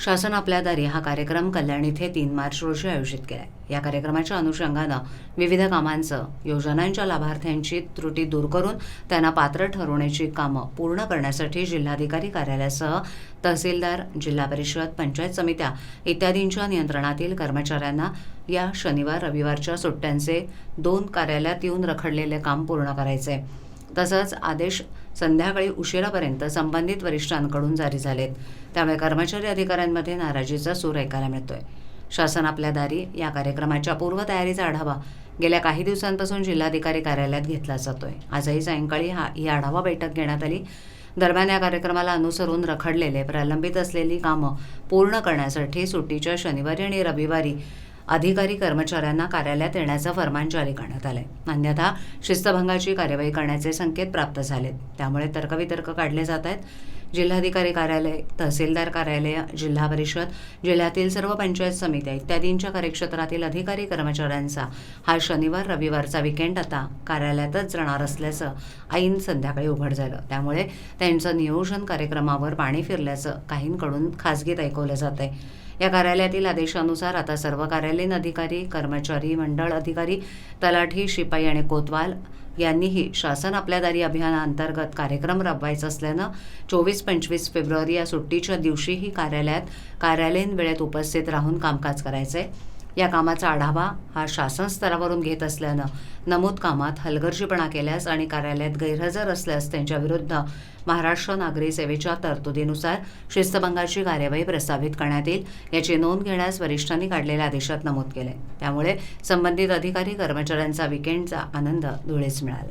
शासन आपल्याद्वारे हा कार्यक्रम कल्याण इथे तीन मार्च रोजी आयोजित केला आहे या कार्यक्रमाच्या अनुषंगानं विविध कामांचं योजनांच्या लाभार्थ्यांची त्रुटी दूर करून त्यांना पात्र ठरवण्याची कामं पूर्ण करण्यासाठी जिल्हाधिकारी कार्यालयासह तहसीलदार जिल्हा परिषद पंचायत समित्या इत्यादींच्या नियंत्रणातील कर्मचाऱ्यांना या शनिवार रविवारच्या सुट्ट्यांचे दोन कार्यालयात येऊन रखडलेले काम पूर्ण करायचे आहे. तसंच आदेश संध्याकाळी उशिरापर्यंत संबंधित वरिष्ठांकडून जारी झालेत. त्यामुळे कर्मचारी अधिकाऱ्यांमध्ये नाराजीचा सूर ऐकायला मिळतोय. शासन आपल्या दारी या कार्यक्रमाच्या पूर्वतयारीचा आढावा गेल्या काही दिवसांपासून जिल्हाधिकारी कार्यालयात घेतला जातोय. आजही सायंकाळी हा ही आढावा बैठक घेण्यात आली. दरम्यान या कार्यक्रमाला अनुसरून रखडलेले प्रलंबित असलेली कामं पूर्ण करण्यासाठी सुट्टीच्या शनिवारी आणि रविवारी अधिकारी कर्मचाऱ्यांना कार्यालयात येण्याचं फरमान जारी करण्यात आलंय. अन्यथा शिस्तभंगाची कार्यवाही करण्याचे संकेत प्राप्त झालेत. त्यामुळे तर्कवितर्क काढले जात आहेत. जिल्हाधिकारी कार्यालय तहसीलदार कार्यालय जिल्हा परिषद जिल्ह्यातील सर्व पंचायत समित्या इत्यादींच्या कार्यक्षेत्रातील अधिकारी कर्मचाऱ्यांचा हा शनिवार रविवारचा विकेंड आता कार्यालयातच जाणार असल्याचं ऐन संध्याकाळी उघड झालं. त्यामुळे त्यांचं नियोजन कार्यक्रमावर पाणी फिरल्याचं काहींकडून खासगीत ऐकवलं जात आहे या कार्यालयातील आदेशानुसार आता सर्व कार्यालयीन अधिकारी कर्मचारी मंडळ अधिकारी तलाठी शिपाई आणि कोतवाल यांनीही शासन आपल्या दारी अभियानाअंतर्गत कार्यक्रम राबवायचा असल्यानं चोवीस पंचवीस फेब्रुवारी या सुट्टीच्या दिवशीही कार्यालयात कार्यालयीन वेळेत उपस्थित राहून कामकाज करायचे या कामाचा आढावा हा शासन स्तरावरून घेत असल्यानं नमूद कामात हलगर्जीपणा केल्यास आणि कार्यालयात गैरहजर असल्यास त्यांच्या विरुद्ध महाराष्ट्र नागरी सेवेच्या तरतुदीनुसार शिस्तभंगाची कार्यवाही प्रस्तावित करण्यात येईल याची नोंद घेण्यास वरिष्ठांनी काढलेल्या आदेशात नमूद केले. त्यामुळे संबंधित अधिकारी कर्मचाऱ्यांचा विकेंडचा आनंद धुळेच मिळाला